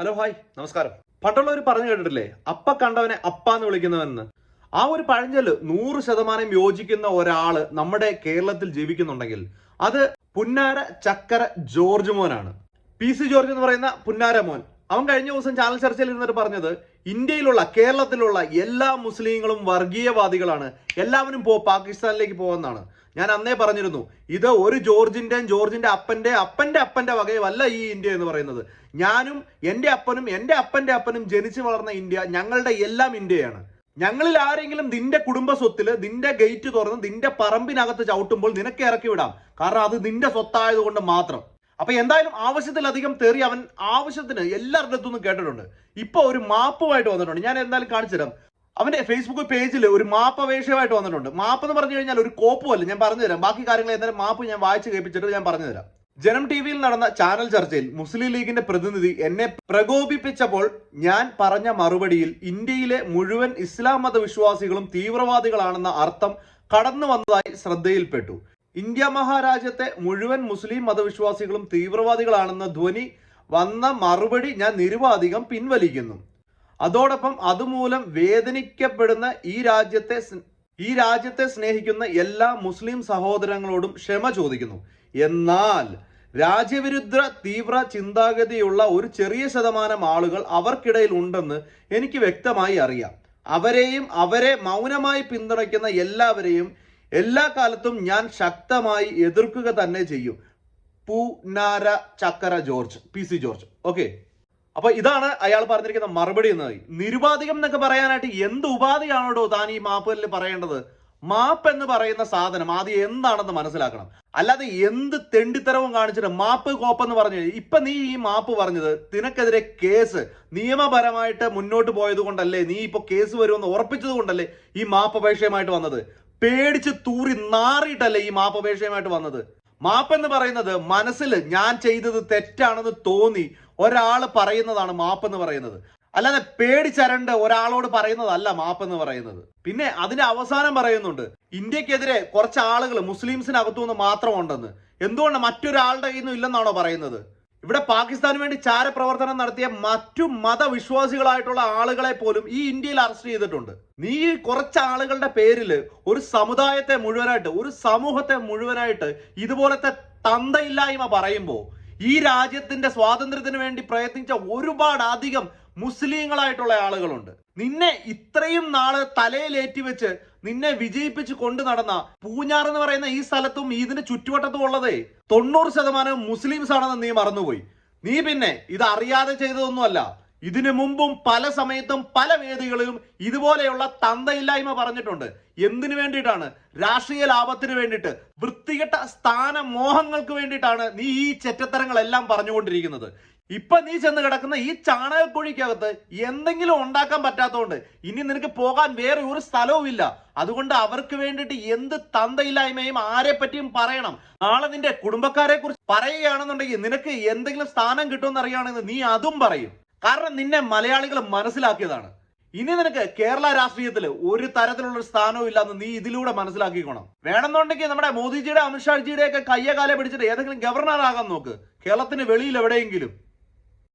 Hello hi. നമസ്കാരം. പണ്ടുള്ളവർ പറഞ്ഞു കേട്ടിട്ടില്ലേ? അപ്പ കണ്ടവനെ അപ്പ എന്ന് വിളിക്കുന്നവെന്ന് ആ ഒരു പഴഞ്ചൊല്ല് നൂറ് ശതമാനം യോജിക്കുന്ന ഒരാൾ നമ്മുടെ കേരളത്തിൽ ജീവിക്കുന്നുണ്ടെങ്കിൽ അത് പുന്നാര ചക്കര ജോർജ് മോനാണ്. പി സി ജോർജ് എന്ന് പറയുന്ന പുന്നാര മോൻ. അവൻ കഴിഞ്ഞ ദിവസം ചാനൽ ചർച്ചയിൽ ഇരുന്നിട്ട് പറഞ്ഞത് ഇന്ത്യയിലുള്ള കേരളത്തിലുള്ള എല്ലാ മുസ്ലിങ്ങളും വർഗീയവാദികളാണ്. എല്ലാവരും പോ പാകിസ്ഥാനിലേക്ക് പോകുന്നതാണ് ഞാൻ അന്നേ പറഞ്ഞിരുന്നു ഇത് ഒരു ജോർജിന്റെയും ജോർജിന്റെ അപ്പന്റെ അപ്പന്റെ അപ്പന്റെ വകയുമല്ല ഈ ഇന്ത്യ എന്ന് പറയുന്നത്. ഞാനും എന്റെ അപ്പനും എന്റെ അപ്പന്റെ അപ്പനും ജനിച്ചു വളർന്ന ഇന്ത്യ ഞങ്ങളുടെ എല്ലാം ഇന്ത്യയാണ്. ഞങ്ങളിൽ ആരെങ്കിലും നിന്റെ കുടുംബ സ്വത്തിൽ നിന്റെ ഗേറ്റ് തുറന്ന് നിന്റെ പറമ്പിനകത്ത് ചവിട്ടുമ്പോൾ നിനക്ക് ഇറക്കി വിടാം. കാരണം അത് നിന്റെ സ്വത്തായതുകൊണ്ട് മാത്രം. അപ്പൊ എന്തായാലും ആവശ്യത്തിലധികം തേറി അവൻ ആവശ്യത്തിന് എല്ലാവരുടെ അടുത്തൊന്നും കേട്ടിട്ടുണ്ട്. ഇപ്പൊ ഒരു മാപ്പുമായിട്ട് വന്നിട്ടുണ്ട്. ഞാൻ എന്തായാലും കാണിച്ചുതരാം അവന്റെ ഫേസ്ബുക്ക് പേജിൽ ഒരു മാപ്പ് അപേക്ഷയുമായിട്ട് വന്നിട്ടുണ്ട്. മാപ്പ് എന്ന് പറഞ്ഞു കഴിഞ്ഞാൽ ഒരു കോപ്പുമല്ല ഞാൻ പറഞ്ഞു തരാം. ബാക്കി കാര്യങ്ങൾ എന്തായാലും മാപ്പ് ഞാൻ വായിച്ച് കേൾപ്പിച്ചിട്ട് ഞാൻ പറഞ്ഞു തരാം. ജനം ടി വിയിൽ നടന്ന ചാനൽ ചർച്ചയിൽ മുസ്ലിം ലീഗിന്റെ പ്രതിനിധി എന്നെ പ്രകോപിപ്പിച്ചപ്പോൾ ഞാൻ പറഞ്ഞ മറുപടിയിൽ ഇന്ത്യയിലെ മുഴുവൻ ഇസ്ലാം മതവിശ്വാസികളും തീവ്രവാദികളാണെന്ന അർത്ഥം കടന്നു വന്നതായി ശ്രദ്ധയിൽപ്പെട്ടു. ഇന്ത്യ മഹാരാജ്യത്തെ മുഴുവൻ മുസ്ലിം മതവിശ്വാസികളും തീവ്രവാദികളാണെന്ന ധ്വനി വന്ന മറുപടി ഞാൻ നിരുവാധികം പിൻവലിക്കുന്നു. അതോടൊപ്പം അതുമൂലം വേദനിക്കപ്പെടുന്ന ഈ രാജ്യത്തെ ഈ രാജ്യത്തെ സ്നേഹിക്കുന്ന എല്ലാ മുസ്ലിം സഹോദരങ്ങളോടും ക്ഷമ ചോദിക്കുന്നു. എന്നാൽ രാജ്യവിരുദ്ധ തീവ്ര ചിന്താഗതിയുള്ള ഒരു ചെറിയ ശതമാനം ആളുകൾ അവർക്കിടയിൽ ഉണ്ടെന്ന് എനിക്ക് വ്യക്തമായി അറിയാം. അവരെയും അവരെ മൗനമായി പിന്തുണയ്ക്കുന്ന എല്ലാവരെയും എല്ലാ കാലത്തും ഞാൻ ശക്തമായി എതിർക്കുക തന്നെ ചെയ്യും. പൂനാര ചക്കര George P C George. Okay. അപ്പൊ ഇതാണ് അയാൾ പറഞ്ഞിരിക്കുന്ന മറുപടി എന്നത്. നിരുപാധികം എന്നൊക്കെ പറയാനായിട്ട് എന്ത് ഉപാധിയാണോ താൻ ഈ മാപ്പുകളിൽ പറയേണ്ടത്? മാപ്പ് എന്ന് പറയുന്ന സാധനം ആദ്യം എന്താണെന്ന് മനസ്സിലാക്കണം. അല്ലാതെ എന്ത് തെണ്ടിത്തരവും കാണിച്ചിട്ട് മാപ്പ് കോപ്പെന്ന് പറഞ്ഞു ഇപ്പൊ നീ ഈ മാപ്പ് പറഞ്ഞത് നിനക്കെതിരെ കേസ് നിയമപരമായിട്ട് മുന്നോട്ട് പോയത് കൊണ്ടല്ലേ നീ ഇപ്പൊ കേസ് വരുമെന്ന് ഉറപ്പിച്ചത് കൊണ്ടല്ലേ ഈ മാപ്പ് അപേക്ഷയുമായിട്ട് വന്നത്? പേടിച്ച് തൂറി നാറിയിട്ടല്ല ഈ മാപ്പപേക്ഷയുമായിട്ട് വന്നത്? മാപ്പ് എന്ന് പറയുന്നത് മനസ്സിൽ ഞാൻ ചെയ്തത് തെറ്റാണെന്ന് തോന്നി ഒരാൾ പറയുന്നതാണ് മാപ്പ് എന്ന് പറയുന്നത്. അല്ലാതെ പേടിച്ചരണ്ട് ഒരാളോട് പറയുന്നതല്ല മാപ്പ് എന്ന് പറയുന്നത്. പിന്നെ അതിന്റെ അവസാനം പറയുന്നുണ്ട് ഇന്ത്യക്കെതിരെ കുറച്ച് ആളുകൾ മുസ്ലിംസിനകത്തുനിന്ന് മാത്രം ഉണ്ടെന്ന് എന്തുകൊണ്ട് മറ്റൊരാളുടെ കയ്യിൽ നിന്നും ഇല്ലെന്നാണോ പറയുന്നത്? ഇവിടെ പാകിസ്ഥാന് വേണ്ടി ചാരപ്രവർത്തനം നടത്തിയ മറ്റു മതവിശ്വാസികളായിട്ടുള്ള ആളുകളെ പോലും ഈ ഇന്ത്യയിൽ അറസ്റ്റ് ചെയ്തിട്ടുണ്ട്. നീ കുറച്ച് ആളുകളുടെ പേരിൽ ഒരു സമുദായത്തെ മുഴുവനായിട്ട് ഒരു സമൂഹത്തെ മുഴുവനായിട്ട് ഇതുപോലത്തെ തന്തയില്ലായ്മ പറയുമ്പോൾ ഈ രാജ്യത്തിന്റെ സ്വാതന്ത്ര്യത്തിന് വേണ്ടി പ്രയത്നിച്ച ഒരുപാട് അധികം മുസ്ലിങ്ങളായിട്ടുള്ള ആളുകളുണ്ട്. നിന്നെ ഇത്രയും നാൾ തലയിലേറ്റി വെച്ച് നിന്നെ വിജയിപ്പിച്ച് കൊണ്ടു നടന്ന പൂഞ്ഞാർ എന്ന് പറയുന്ന ഈ സ്ഥലത്തും ഇതിന്റെ ചുറ്റുവട്ടത്തും ഉള്ളതേ തൊണ്ണൂറ് ശതമാനം മുസ്ലിംസ് ആണെന്ന് നീ മറന്നുപോയി. നീ പിന്നെ ഇത് അറിയാതെ ചെയ്തതൊന്നുമല്ല. ഇതിനു മുമ്പും പല സമയത്തും പല വേദികളിലും ഇതുപോലെയുള്ള തന്തയില്ലായ്മ പറഞ്ഞിട്ടുണ്ട്. എന്തിനു വേണ്ടിയിട്ടാണ്? രാഷ്ട്രീയ ലാഭത്തിന് വേണ്ടിയിട്ട് വൃത്തികെട്ട സ്ഥാന മോഹങ്ങൾക്ക് വേണ്ടിയിട്ടാണ് നീ ഈ ചെറ്റത്തരങ്ങളെല്ലാം പറഞ്ഞുകൊണ്ടിരിക്കുന്നത്. ഇപ്പൊ നീ ചെന്ന് കിടക്കുന്ന ഈ ചാണകക്കുഴിക്കകത്ത് എന്തെങ്കിലും ഉണ്ടാക്കാൻ പറ്റാത്തതുകൊണ്ട് ഇനി നിനക്ക് പോകാൻ വേറെ ഒരു സ്ഥലവും ഇല്ല. അതുകൊണ്ട് അവർക്ക് വേണ്ടിയിട്ട് എന്ത് തന്തയില്ലായ്മയും ആരെ പറ്റിയും പറയണം. നാളെ നിന്റെ കുടുംബക്കാരെ കുറിച്ച് പറയുകയാണെന്നുണ്ടെങ്കിൽ നിനക്ക് എന്തെങ്കിലും സ്ഥാനം കിട്ടുമെന്ന് അറിയുകയാണെങ്കിൽ നീ അതും പറയും. കാരണം നിന്നെ മലയാളികൾ മനസ്സിലാക്കിയതാണ്. ഇനി നിനക്ക് കേരള രാഷ്ട്രീയത്തിൽ ഒരു തരത്തിലുള്ള സ്ഥാനവും ഇല്ലാന്ന് നീ ഇതിലൂടെ മനസ്സിലാക്കിക്കോണം. വേണമെന്നുണ്ടെങ്കിൽ നമ്മുടെ മോദിജിയുടെ അമിത്ഷാജിയുടെ ഒക്കെ കയ്യകാലെ പിടിച്ചിട്ട് ഏതെങ്കിലും ഗവർണർ ആകാൻ നോക്ക്. കേരളത്തിന് വെളിയിൽ എവിടെയെങ്കിലും.